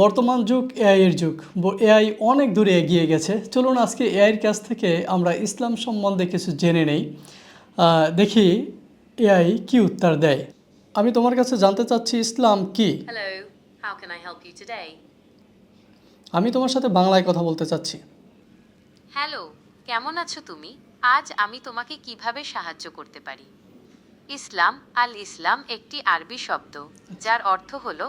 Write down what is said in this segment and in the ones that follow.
বর্তমান যুগ এআইয়ের এর যুগ। এআই অনেক দূরে এগিয়ে গেছে। চলুন আজকে এআইয়ের কাছ থেকে আমরা ইসলাম সম্বন্ধে কিছু জেনে নেই। দেখি এআই কি উত্তর দেয়। আমি তোমার কাছে জানতে চাচ্ছি ইসলাম কি? আমি তোমার সাথে বাংলায় কথা বলতে চাচ্ছি। হ্যালো কেমন আছো তুমি? আজ আমি তোমাকে কীভাবে সাহায্য করতে পারি? ইসলাম আল ইসলাম একটি আরবি শব্দ যার অর্থ হল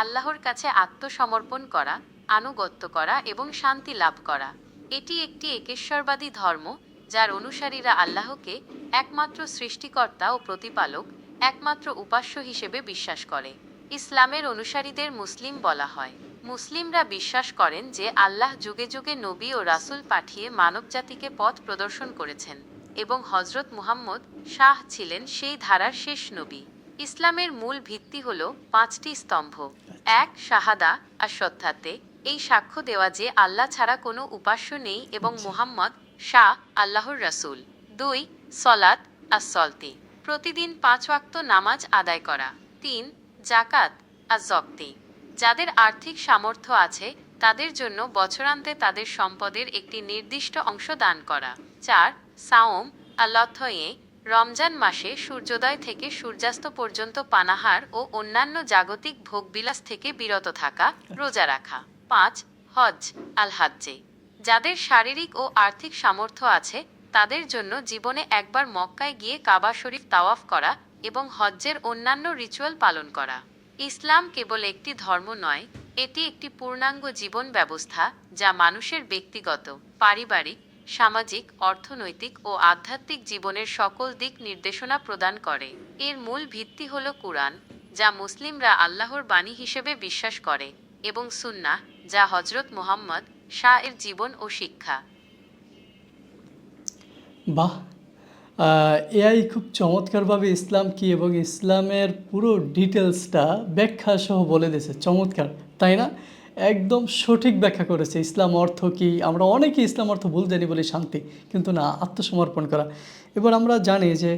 আল্লাহর কাছে আত্মসমর্পণ করা, আনুগত্য করা এবং শান্তি লাভ করা। এটি একটি একেশ্বরবাদী ধর্ম, যার অনুসারীরা আল্লাহকে একমাত্র সৃষ্টিকর্তা ও প্রতিপালক, একমাত্র উপাস্য হিসেবে বিশ্বাস করে। ইসলামের অনুসারীদের মুসলিম বলা হয়। মুসলিমরা বিশ্বাস করেন যে আল্লাহ যুগে যুগে নবী ও রাসূল পাঠিয়ে মানবজাতিকে পথ প্রদর্শন করেছেন এবং হজরত মুহাম্মদ শাহ ছিলেন সেই ধারার শেষ নবী। ইসলামের মূল ভিত্তি হল পাঁচটি স্তম্ভ। এক শাহাদা আর সত্যাতে এই সাক্ষ্য দেওয়া যে আল্লাহ ছাড়া কোনো উপাস্য নেই এবং মুহাম্মদ শাহ আল্লাহর রাসূল। দুই সলাত আর সলতে। প্রতিদিন পাঁচ ওয়াক্ত নামাজ আদায় করা। তিন জাকাত আর জক্তি যাদের আর্থিক সামর্থ্য আছে তাদের জন্য বছরান্তে তাদের সম্পদের একটি নির্দিষ্ট অংশ দান করা। চার সাওম আল্লাথয়ে রমজান মাসে সূর্যোদয় থেকে সূর্যাস্ত পর্যন্ত পানাহার ও অন্যান্য জাগতিক ভোগবিলাস থেকে বিরত থাকা, রোজা রাখা। পাঁচ, হজ আল হাজ্জে যাদের শারীরিক ও আর্থিক সামর্থ্য আছে, তাদের জন্য জীবনে একবার মক্কায় গিয়ে কাবা শরীফ তাওয়াফ করা এবং হজ্জের অন্যান্য রিচুয়াল পালন করা। ইসলাম কেবল একটি ধর্ম নয়, এটি একটি পূর্ণাঙ্গ জীবন ব্যবস্থা যা মানুষের ব্যক্তিগত, পারিবারিক সামাজিক, অর্থনৈতিক ও আধ্যাত্মিক জীবনের সকল দিক নির্দেশনা প্রদান করে। এর মূল ভিত্তি হল কুরআন, যা মুসলিমরা আল্লাহর বাণী হিসেবে বিশ্বাস করে, এবং সুন্নাহ, যা হজরত মুহাম্মদ শাহ এর জীবন ও শিক্ষা। বাহ! এআই খুব চমৎকারভাবে ইসলাম কি এবং ইসলামের পুরো ডিটেলসটা ব্যাখ্যা সহ বলে দিয়েছে। চমৎকার, তাই না? একদম সঠিক ব্যাখ্যা করেছে। ইসলাম অর্থ কি? আমরা অনেকেই ইসলাম অর্থ ভুল জানি বলে শান্তি কিন্তু না আত্মসমর্পণ করা। এবার আমরা জানি যে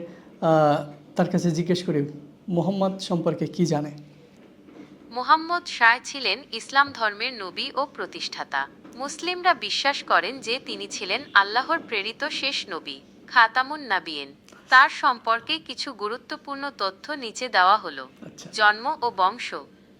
তার কাছে জিজ্ঞেস করি মোহাম্মদ সম্পর্কে কি জানে? মোহাম্মদ শাহ ছিলেন ইসলাম ধর্মের নবী ও প্রতিষ্ঠাতা। মুসলিমরা বিশ্বাস করেন যে তিনি ছিলেন আল্লাহর প্রেরিত শেষ নবী খাতামুন নাবিয়েন। তার সম্পর্কে কিছু গুরুত্বপূর্ণ তথ্য নিচে দেওয়া হলো। আচ্ছা। জন্ম ও বংশ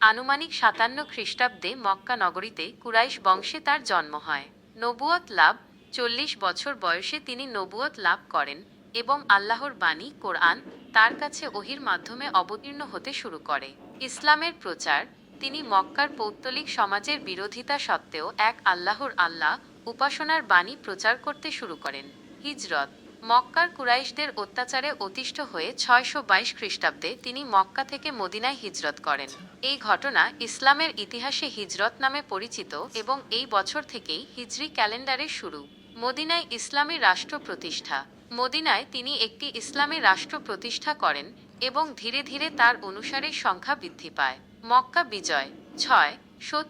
আনুমানিক সাতান্ন খ্রিস্টাব্দে মক্কা নগরীতে কুরাইশ বংশে তার জন্ম হয়। নবুয়ত লাভ চল্লিশ বছর বয়সে তিনি নবুয়ত লাভ করেন এবং আল্লাহর বাণী, কোরআন তার কাছে ওহির মাধ্যমে অবতীর্ণ হতে শুরু করে। ইসলামের প্রচার, তিনি মক্কার পৌত্তলিক সমাজের বিরোধিতা সত্ত্বেও এক আল্লাহর আল্লাহ উপাসনার বাণী প্রচার করতে শুরু করেন। হিজরত মক্কার কুরাইশদের অত্যাচারে অতিষ্ঠ হয়ে ছয়শো বাইশ খ্রিস্টাব্দে তিনি মক্কা থেকে মদিনায় হিজরত করেন। এই ঘটনা ইসলামের ইতিহাসে হিজরত নামে পরিচিত এবং এই বছর থেকেই হিজরি ক্যালেন্ডারের শুরু। মদিনায় ইসলামী রাষ্ট্র প্রতিষ্ঠা। মদিনায় তিনি একটি ইসলামী রাষ্ট্র প্রতিষ্ঠা করেন এবং ধীরে ধীরে তার অনুসারীর সংখ্যা বৃদ্ধি পায়। মক্কা বিজয়। ছয়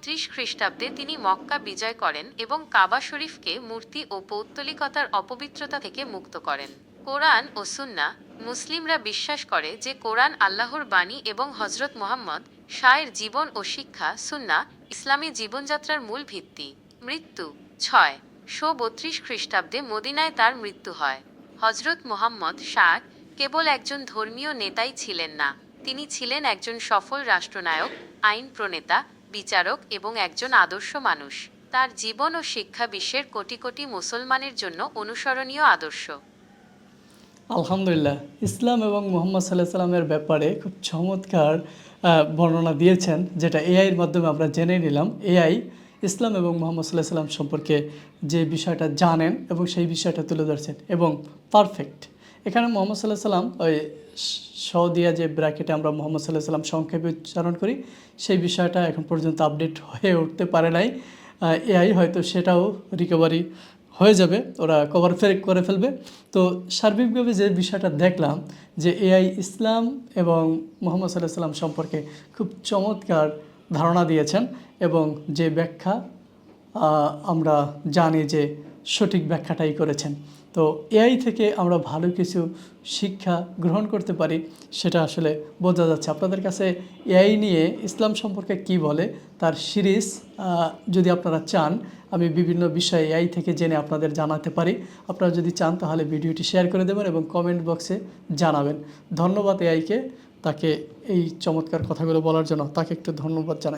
ত্রিশ খ্রিস্টাব্দে তিনি মক্কা বিজয় করেন এবং কাবা শরীফকে মূর্তি ও পৌত্তলিকতার অপবিত্রতা থেকে মুক্ত করেন। কোরআন ও সুন্না মুসলিমরা বিশ্বাস করে যে কোরআন আল্লাহর বাণী এবং হজরত মোহাম্মদ শাহের জীবন ও শিক্ষা, সুন্না ইসলামী জীবনযাত্রার মূল ভিত্তি। মৃত্যু ছয়। শো বত্রিশ খ্রিস্টাব্দে মদিনায় তার মৃত্যু হয়। হজরত মোহাম্মদ শাহ কেবল একজন ধর্মীয় নেতাই ছিলেন না, তিনি ছিলেন একজন সফল রাষ্ট্রনায়ক, আইন প্রণেতা বিচারক এবং একজন আদর্শ মানুষ। তার জীবন ও শিক্ষা বিশ্বের কোটি কোটি মুসলমানের জন্য অনুসরণীয় আদর্শ। আলহামদুলিল্লাহ, ইসলাম এবং মোহাম্মদ সাল্লাহ সাল্লামের ব্যাপারে খুব চমৎকার বর্ণনা দিয়েছেন, যেটা এআইয়ের মাধ্যমে আমরা জেনে নিলাম। এআই ইসলাম এবং মোহাম্মদ সাল্লাহ সাল্লাম সম্পর্কে যে বিষয়টা জানেন এবং সেই বিষয়টা তুলে ধরছেন এবং পারফেক্ট এখানে মোহাম্মদ সাল্লাহ সাল্লাম ওই স দিয়া যে ব্র্যাকেটে আমরা মোহাম্মদ সাল্লাহ সাল্লাম সংক্ষেপে উচ্চারণ করি, সেই বিষয়টা এখন পর্যন্ত আপডেট হয়ে উঠতে পারে নাই। এআই হয়তো সেটাও রিকভারি হয়ে যাবে, ওরা কভার করে ফেলবে। তো সার্বিকভাবে যে বিষয়টা দেখলাম যে এআই ইসলাম এবং মোহাম্মদ সাল্লাহ সাল্লাম সম্পর্কে খুব চমৎকার ধারণা দিয়েছেন এবং যে ব্যাখ্যা আমরা জানি যে সঠিক ব্যাখ্যাটাই করেছেন। তো এআই থেকে আমরা ভালো কিছু শিক্ষা গ্রহণ করতে পারি, সেটা আসলে বোঝা যাচ্ছে। আপনাদের কাছে এআই নিয়ে ইসলাম সম্পর্কে কি বলে, তার সিরিজ যদি আপনারা চান, আমি বিভিন্ন বিষয়ে এআই থেকে জেনে আপনাদের জানাতে পারি। আপনারা যদি চান, তাহলে ভিডিওটি শেয়ার করে দেবেন এবং কমেন্ট বক্সে জানাবেন। ধন্যবাদ এআইকে, তাকে এই চমৎকার কথাগুলো বলার জন্য। তাকে একটু ধন্যবাদ জানাই।